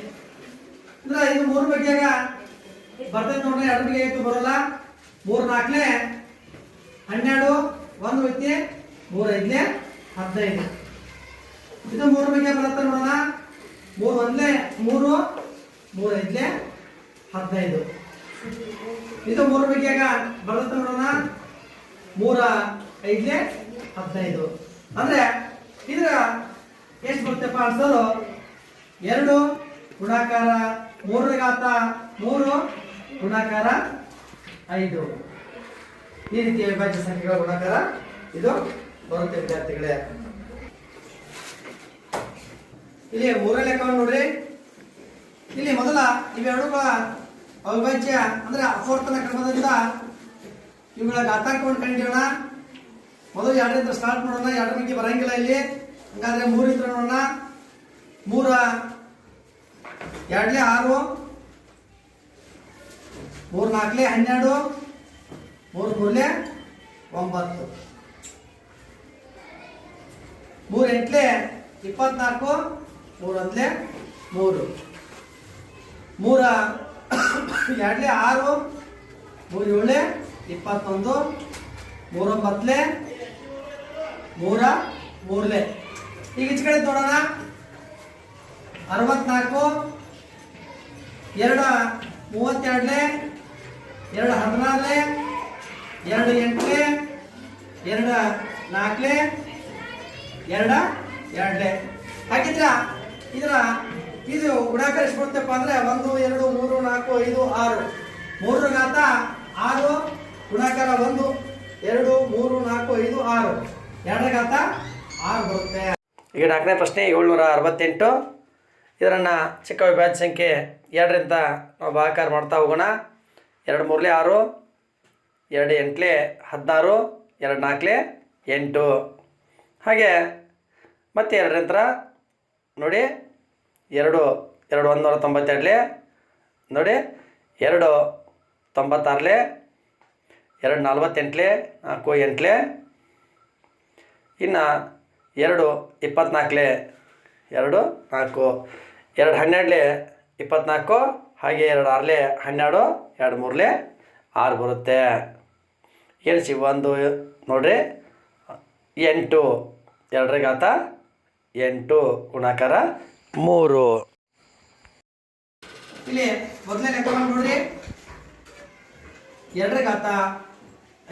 B: ಅಂದ್ರೆ ಇದು ಮೂರು ಬಗ್ಗೆಗ ಬರ್ತೈತೆ ನೋಡ್ರಿ. ಎರಡು ಬಗೆ ಐತು ಬರೋಲ್ಲ. ಮೂರು ನಾಲ್ಕಲೆ, ಹನ್ನೆರಡು, ಒಂದು ಐತಿ ಮೂರು ಐದ್ಲೆ, ಹದಿನೈದು. ಇದು ಮೂರು ಬಗ್ಗೆ ಬರುತ್ತೆ ನೋಡೋಣ. ಮೂರು ಒಂದ್ಲೆ, ಮೂರು ಮೂರು ಐದ್ಲೆ, ಹದಿನೈದು. ಇದು ಮೂರು ಬಗ್ಗೆಯಾಗ ಬರುತ್ತೆ ನೋಡೋಣ. ಮೂರ, ಐದ್ಲೆ ಹದಿನೈದು. ಅಂದ್ರೆ ಇದ್ರ ಎಷ್ಟು ಬರುತ್ತೆಪ್ಪ ಅನ್ಸೋದು ಎರಡು ಗುಣಾಕಾರ ಮೂರು ಘಾತ ಮೂರು ಗುಣಾಕಾರ ಐದು. ಈ ರೀತಿಯ ಅವಿಭಾಜ್ಯ ಸಂಖ್ಯೆಗಳ ಗುಣಾಕಾರ ಇದು ಬರುತ್ತೆ, ವಿದ್ಯಾರ್ಥಿಗಳೇ. ಇಲ್ಲಿ ಮೂರನೇ ಲೆಕ್ಕವನ್ನು ನೋಡ್ರಿ. ಇಲ್ಲಿ ಮೊದಲ ಇವೆರಡುಗಳ ಅವಿಭಾಜ್ಯ ಅಂದ್ರೆ ಅಪವರ್ತನ ಕ್ರಮದಿಂದ ಇವುಗಳ ಘಾತಾಂಕವನ್ನು ಕಂಡಿಡೋಣ ಮೊದಲು ಎರಡರಿಂದ ಸ್ಟಾರ್ಟ್ ಮಾಡೋಣ. ಎರಡರ ಬಗ್ಗೆ ಬರಂಗಿಲ್ಲ ಇಲ್ಲಿ. ಹಂಗಾದ್ರೆ ಮೂರಿಂದ ನೋಡೋಣ. ಮೂರ, ಎರಡಲೇ ಆರು, ಮೂರು ನಾಲ್ಕಲೆ ಹನ್ನೆರಡು, ಮೂರು ಮೂರಲೇ ಒಂಬತ್ತು. ಮೂರು ಎಂಟ್ಲೆ ಇಪ್ಪತ್ನಾಲ್ಕು, ಮೂರು ಹತ್ಲೆ ಮೂರು. ಮೂರ ಎರಡ್ಲೆ ಆರು ಮೂರು ಏಳೆ ಇಪ್ಪತ್ತೊಂದು ಮೂರೊಂಬತ್ಲೆ ಮೂರ, ಮೂರ್ಲೆ. ಈಗ ಈಚೆ ಕಡೆ ನೋಡೋಣ. ಅರವತ್ನಾಲ್ಕು, ಎರಡು, ಮೂವತ್ತೆರಡ್ಲೆ, ಎರಡು ಹದಿನಾರಲೆ ಎರಡು, ಎಂಟಲೆ, ಎರಡು, ನಾಲ್ಕಲೆ, ಎರಡ, ಎರಡ್ಲೆ. ಹಾಗಿದ್ರ? ಇದರ ಇದು ಗುಣಾಕಾರ ಎಷ್ಟು ಅಂದ್ರೆ ಒಂದು, ಎರಡು, ಮೂರು, ನಾಲ್ಕು, ಐದು, ಆರು. ಮೂರರ ಘಾತ ಆರು, ಗುಣಾಕಾರ ಒಂದು, ಎರಡು, ಮೂರು, ನಾಲ್ಕು, ಐದು, ಆರು. ಎರಡರ ಘಾತ ಆರು ಬರುತ್ತೆ.
A: ಈಗ ನಾಲ್ಕನೇ ಪ್ರಶ್ನೆ, ಏಳ್ನೂರ ಅರವತ್ತೆಂಟು. ಇದನ್ನು ಚಿಕ್ಕ ವಿಭಾಜ್ಯ ಸಂಖ್ಯೆ ಎರಡರಿಂದ ನಾವು ಭಾಗಕಾರ ಮಾಡ್ತಾ ಹೋಗೋಣ. ಎರಡು ಮೂರಲೆ ಆರು, ಎರಡು ಎಂಟ್ಲೆ ಹದಿನಾರು, ಎರಡು ನಾಲ್ಕಲೆ ಎಂಟು. ಹಾಗೆ ಮತ್ತೆ ಎರಡರಿಂದ ನೋಡಿ ಎರಡು ಎರಡು ಒಂದೂರ ತೊಂಬತ್ತೆರಡಲೆ. ನೋಡಿ, ಎರಡು ತೊಂಬತ್ತಾರಲೆ, ಎರಡು ನಲ್ವತ್ತೆಂಟಲೆ, ನಾಲ್ಕು ಎಂಟ್ಲೆ. ಇನ್ನು ಎರಡು ಇಪ್ಪತ್ನಾಲ್ಕಲೆ, ಎರಡು ನಾಲ್ಕು. ಎರಡು ಹನ್ನೆರಡಲೆ, ಇಪ್ಪತ್ನಾಲ್ಕು, ಹಾಗೆ ಎರಡು ಆರಲೆ, ಹನ್ನೆರಡು, ಎರಡು ಮೂರಲೆ, ಆರು ಬರುತ್ತೆ. ಏನು ಸಿ ಒಂದು ನೋಡಿರಿ. ಎಂಟು ಎರಡರ ಘಾತ ಎಂಟು ಗುಣಾಕಾರ ಮೂರು.
B: ಇಲ್ಲಿ ಮೊದಲನೇ ಲೆಕ್ಕ ನೋಡ್ರಿ. ಎರಡರ ಘಾತ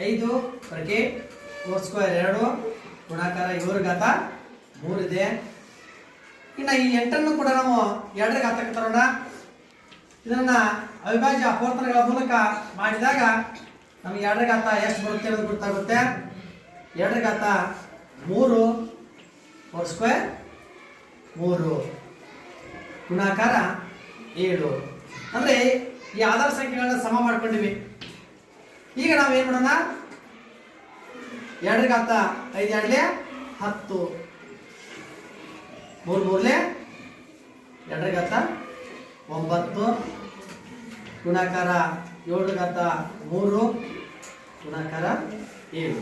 B: ಐದು ಪ್ರಕೆ ಫೋರ್ ಸ್ಕ್ವೇರ್ ಎರಡು, ಗುಣಾಕಾರ ಏಳರ ಘಾತ ಮೂರಿದೆ ಇನ್ನು ಈ ಎಂಟನ್ನು ಕೂಡ ನಾವು ಎರಡರ ಘಾತಕ್ಕೆ ತರೋಣ. ಇದನ್ನ ಅವಿಭಾಜ್ಯ ಅಪವರ್ತನಗಳ ಮೂಲಕ ಮಾಡಿದಾಗ ನಮಗೆ ಎರಡರ ಘಾತ ಎಷ್ಟು ಬರುತ್ತೆ ಅನ್ನೋದು ಗೊತ್ತಾಗುತ್ತೆ. ಎರಡರ ಘಾತ ಮೂರು ಫೋರ್ ಸ್ಕ್ವೇರ್ ಮೂರು. ಗುಣಾಕಾರ ಏಳು. ಅಂದ್ರೆ ಈ ಆಧಾರ ಸಂಖ್ಯೆಗಳನ್ನ ಸಮ ಮಾಡ್ಕೊಂಡಿವಿ. ಈಗ ನಾವು ಏನ್ ಮಾಡೋಣ? ಎರಡ್ರಿಗೆ ಘಾತ ಐದು, ಎರಡ್ಲೆ ಹತ್ತು. ಮೂರು, ಮೂರಲೆ ಎರಡರ ಘಾತ ಒಂಬತ್ತು. ಗುಣಾಕಾರ ಏಳು ಘಾತ ಮೂರು. ಗುಣಾಕಾರ ಏಳು.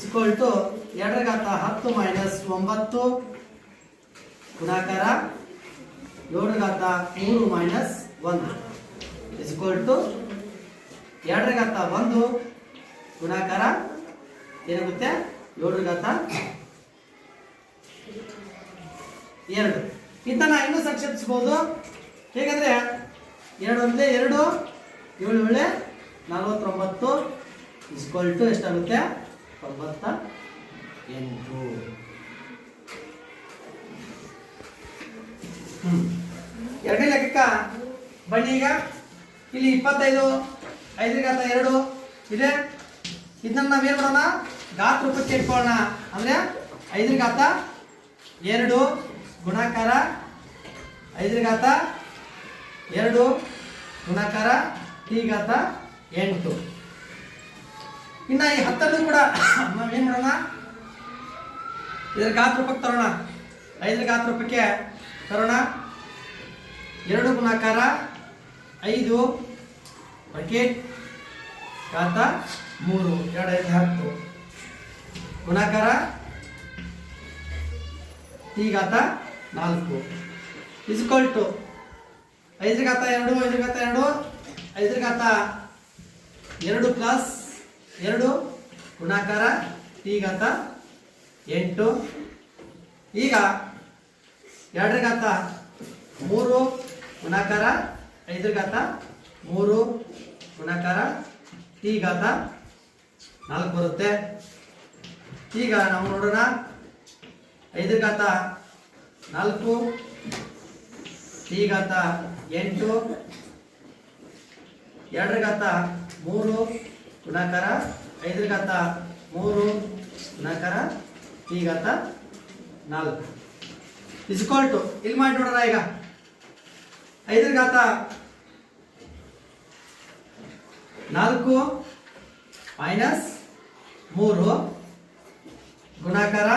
B: ಸಿಕ್ಕೊಳ್ತು ಟು ಎರಡರ ಘಾತ ಹತ್ತು ಮೈನಸ್ ಒಂಬತ್ತು. ಗುಣಾಕಾರ ಏಳು ಘಾತ ಮೂರು ಮೈನಸ್ ಒಂದು. ಇಸ್ಕೋಲ್ ಟು ಎರಡರ ಘಾತ ಒಂದು. ಗುಣಾಕಾರ ಏನಾಗುತ್ತೆ? ಏಳರ ಘಾತ ಎರಡು. ಇದನ್ನ ಇನ್ನೂ ಸಂಕ್ಷೇಪಿಸ್ಬೋದು. ಹೇಗಂದ್ರೆ ಎರಡು ಒಂದೇ ಎರಡು, ಏಳು ಏಳೆ ನಲವತ್ತೊಂಬತ್ತು. ಇಸ್ಕೋಲ್ ಟು ಎಷ್ಟಾಗುತ್ತೆ? ತೊಂಬತ್ತ ಎಂಟು. ಎರಡನೇ ಲೆಕ್ಕ ಬನ್ನಿ ಈಗ. ಇಲ್ಲಿ ಇಪ್ಪತ್ತೈದು ಐದರ ಘಾತ ಎರಡು. ಇದೆ. ಇದನ್ನ ನಾವೇನ್ ಮಾಡೋಣ? ಘಾತ ರೂಪಕ್ಕೆ ಇಟ್ಕೊಳ್ಳೋಣ. ಅಂದ್ರೆ ಐದರ ಘಾತ ಎರಡು. ಗುಣಾಕಾರ ಐದರ ಘಾತ ಎರಡು. ಗುಣಾಕಾರ ಟಿ ಘಾತ ಎಂಟು. ಇನ್ನ ಈ ಹತ್ತನ್ನು ಕೂಡ ನಾವೇನ್ ಮಾಡೋಣ? ಇದರ ಘಾತ ರೂಪಕ್ಕೆ ತರೋಣ. ಐದರ ಘಾತ ರೂಪಕ್ಕೆ ತರೋಣ ಎರಡು ಗುಣಾಕಾರ, ಐದು. ಬಕೆಟ್ ಘಾತ ಮೂರು, ಎರಡು ಐದು ಹತ್ತು. ಗುಣಾಕಾರ, ಟಿ ನಾಲ್ಕು. ಇಸ್ಕೊಲ್ ಟು ಐದರ ಎರಡು ಐದರ ಘಾತ ಎರಡು ಐದರ ಘಾತ ಎರಡು ಪ್ಲಸ್ ಎರಡು, ಗುಣಾಕಾರ, ಟಿ ಎಂಟು. ಈಗ ಎರಡರ ಘಾತ ಮೂರು ಗುಣಾಕಾರ ಐದರ ಘಾತ ಮೂರು ಗುಣಾಕಾರ ಟಿ ಘಾತ ನಾಲ್ಕು ಬರುತ್ತೆ. ಈಗ ನಾವು ನೋಡೋಣ. ಐದರ ಘಾತ ನಾಲ್ಕು ಟಿ ಘಾತ ಎಂಟು ಎರಡರ ಘಾತ ಮೂರು ಗುಣಾಕಾರ ಐದರ ಘಾತ ಮೂರು ಗುಣಾಕಾರ ಟಿ ಘಾತ ನಾಲ್ಕು. ಇಸ್ಕಾಲ್ ಟು ಇಲ್ಲಿ ಮಾಡಿ ನೋಡೋಣ ಈಗ. ಐದರ ಘಾತ ನಾಲ್ಕು ಮೈನಸ್ ಮೂರು ಗುಣಾಕಾರ.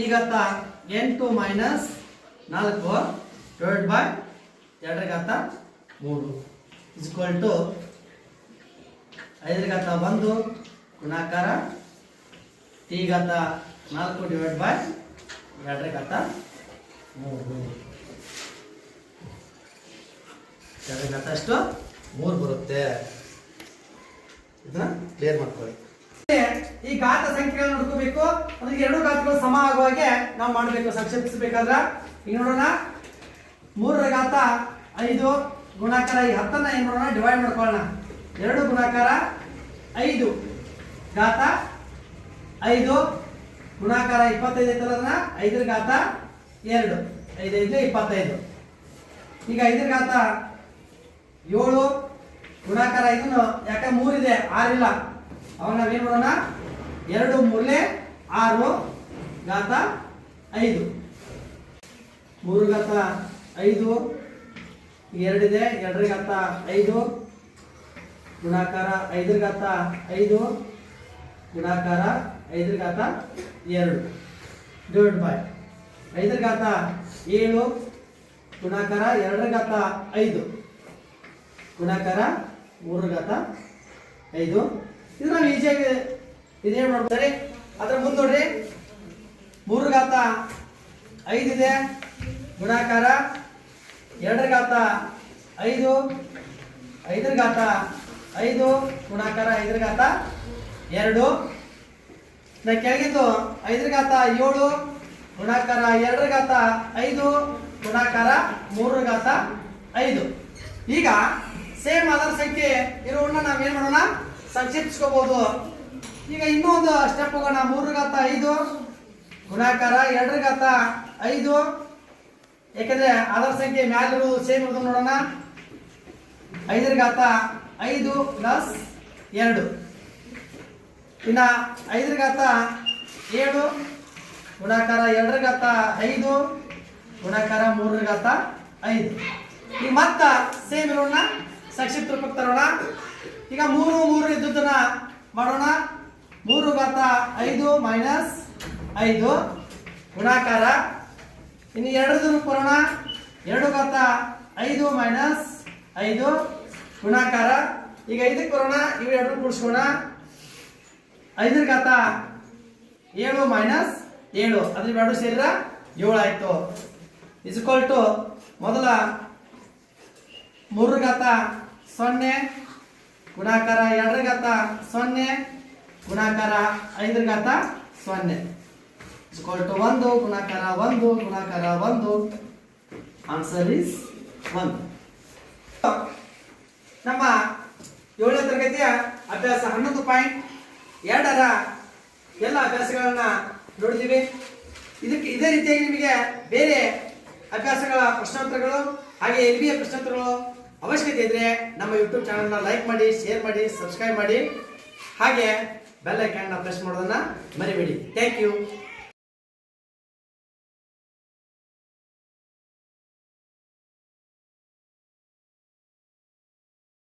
B: ಈ ಘಾತ ಎಂಟು ಮೈನಸ್ ನಾಲ್ಕು ಡಿವೈಡ್ ಬೈ ಎರಡರ ಘಾತ ಮೂರು. ಇಸ್ಕ್ವಲ್ ಟು ಐದರ ಘಾತ ಒಂದು ಗುಣಾಕಾರ. ಘಾತ ನಾಲ್ಕು ಡಿವೈಡ್ ಬೈ ಎರಡರ ಘಾತ ಮೂರು. ಎರಡರ ಘಾತ ಅಷ್ಟು ಮೂರು ಬರುತ್ತೆ. ಇದನ್ನ ಕ್ಲಿಯರ್ ಮಾಡ್ಕೊಳ್ಳಿ. ಈ ಘಾತ ಸಂಖ್ಯೆ ನೋಡ್ಕೋಬೇಕು ಅದಕ್ಕೆ ಎರಡು ಘಾತಗಳು ಸಮ ಆಗುವ ಹಾಗೆ ನಾವು ಮಾಡಬೇಕು. ಸಂಕ್ಷೇಪಿಸಬೇಕಾದ್ರ ಈಗ ನೋಡೋಣ. ಮೂರರ ಘಾತ ಐದು, ಗುಣಾಕಾರ ಈ ಹತ್ತನ್ನ ಏನ್ ಮಾಡೋಣ? ಡಿವೈಡ್ ಮಾಡ್ಕೊಳ್ಳೋಣ. ಎರಡು ಗುಣಾಕಾರ ಐದು. ಘಾತ ಐದು ಗುಣಾಕಾರ ಇಪ್ಪತ್ತೈದು ಐತಲ್ಲ ಅದನ್ನ? ಐದರ ಘಾತ ಎರಡು. ಐದೈದು ಇಪ್ಪತ್ತೈದು. ಈಗ ಐದರ ಘಾತ ಏಳು, ಗುಣಾಕಾರ ಇದನ್ನು ಯಾಕೆ ಮೂರಿದೆ ಆರಿಲ್ಲ ಅವಾಗ ನಾವೇನು ಮಾಡೋಣ? ಎರಡು ಮೂರಲೆ ಆರು ಘಾತ ಐದು. ಮೂರು ಘಾತ ಐದು ಎರಡಿದೆ ಎರಡರ ಘಾತ ಐದು. ಗುಣಾಕಾರ ಐದರ ಘಾತ ಐದು, ಗುಣಾಕಾರ ಐದರ ಘಾತ ಎರಡು. ಡಿವೈಡ್ ಬೈ ಐದರ ಘಾತ ಏಳು, ಗುಣಾಕಾರ ಎರಡರ ಘಾತ ಐದು. ಗುಣಾಕಾರ ಮೂರರ ಘಾತ ಐದು. ಇದು ನಾವು ಈಸಿಯಾಗಿ ಇದೇನು ಮಾಡ್ತಾರೆ ಅದ್ರ ಮುಂದೆ ನೋಡ್ರಿ. ಮೂರರ ಘಾತ ಐದಿದೆ ಗುಣಾಕಾರ ಎರಡರ ಘಾತ ಐದು. ಐದರ ಘಾತ ಐದು, ಗುಣಾಕಾರ ಐದರ ಘಾತ ಎರಡು. ಕೆಳಗಿದ್ದು ಐದರ ಘಾತ ಏಳು, ಗುಣಾಕಾರ ಎರಡರ ಘಾತ ಐದು, ಗುಣಾಕಾರ ಮೂರರ ಘಾತ ಐದು. ಈಗ ಸೇಮ್ ಅದರ ಸಂಖ್ಯೆ ಇರೋವನ್ನ ಏನು ಮಾಡೋಣ? ಸಂಕ್ಷಿಪ್ಸ್ಕೋಬಹುದು ಈಗ ಇನ್ನೂ ಒಂದು ಸ್ಟೆಪ್ ಹೋಗೋಣ. ಮೂರರ ಘಾತ ಐದು, ಗುಣಾಕಾರ ಎರಡರ ಘಾತ ಐದು. ಯಾಕಂದ್ರೆ ಅದರ ಸಂಖ್ಯೆ ಮ್ಯಾಲಿರು ಸೇಮ್ ಇರೋದು ನೋಡೋಣ. ಐದರ ಘಾತ ಐದು ಪ್ಲಸ್ ಎರಡು. ಇನ್ನ ಐದರ ಘಾತ ಏಳು, ಗುಣಾಕಾರ ಎರಡರ ಘಾತ ಐದು, ಗುಣಾಕಾರ ಮೂರರ ಘಾತ ಐದು. ಈಗ ಮತ್ತ ಸೇಮ್ ಇರೋಣ ಸಕ್ಷಿಪ್ತ ರೂಪಕ್ಕೆ ತರೋಣ. ಈಗ ಮೂರು ಮೂರು ಇದ್ದುದನ್ನ ಮಾಡೋಣ. ಮೂರು ಘಾತ ಐದು ಮೈನಸ್ ಐದು, ಗುಣಾಕಾರ. ಇನ್ನು ಎರಡದನ್ನು ಕೊರೋಣ ಎರಡು ಘಾತ ಐದು ಮೈನಸ್ ಐದು, ಗುಣಾಕಾರ. ಈಗ ಐದಕ್ಕೆ ಬರೋಣ, ಇವು ಎರಡು ಕೂಡಿಸ್ಕೋಣ ಐದರ ಘಾತ ಏಳು ಮೈನಸ್ ಏಳು. ಅದ್ರ ಎರಡು ಸೇರಿದ್ರ ಏಳು ಆಯ್ತು. ಟು ಮೊದಲ ಮೂರರ ಘಾತ ಸೊನ್ನೆ, ಗುಣಾಕಾರ ಎರಡರ ಘಾತ ಸೊನ್ನೆ, ಗುಣಾಕಾರ ಐದರ ಘಾತ ಸೊನ್ನೆ. ಇಸ್ಕೊಲ್ ಟು ಒಂದು, ಗುಣಾಕಾರ ಒಂದು ಗುಣಾಕಾರ ಒಂದು. ಆನ್ಸರ್ ಇಸ್ ಒಂದು. ನಮ್ಮ ಏಳನೇ ತರಗತಿಯ ಅಭ್ಯಾಸ ಹನ್ನೊಂದು ಪಾಯಿಂಟ್ ಎರಡರ ಎಲ್ಲ ಅಭ್ಯಾಸಗಳನ್ನ ನೋಡಿದ್ದೀವಿ. ಇದಕ್ಕೆ ಇದೇ ರೀತಿಯಾಗಿ ನಿಮಗೆ ಬೇರೆ ಅಭ್ಯಾಸಗಳ ಪ್ರಶ್ನೋತ್ತರಗಳು ಹಾಗೆ ಎಲ್ ಬಿ ಎ ಪ್ರಶ್ನೋತ್ತರಗಳು ಅವಶ್ಯಕತೆ ಇದ್ರೆ ನಮ್ಮ ಯೂಟ್ಯೂಬ್ ಚಾನಲ್ನ ಲೈಕ್ ಮಾಡಿ ಶೇರ್ ಮಾಡಿ ಸಬ್ಸ್ಕ್ರೈಬ್ ಮಾಡಿ. ಹಾಗೆ ಬೆಲ್ ಕ್ಯಾಂಡ್ನ ಪ್ರೆಸ್ ಮಾಡೋದನ್ನ ಮರಿಬೇಡಿ. Thank you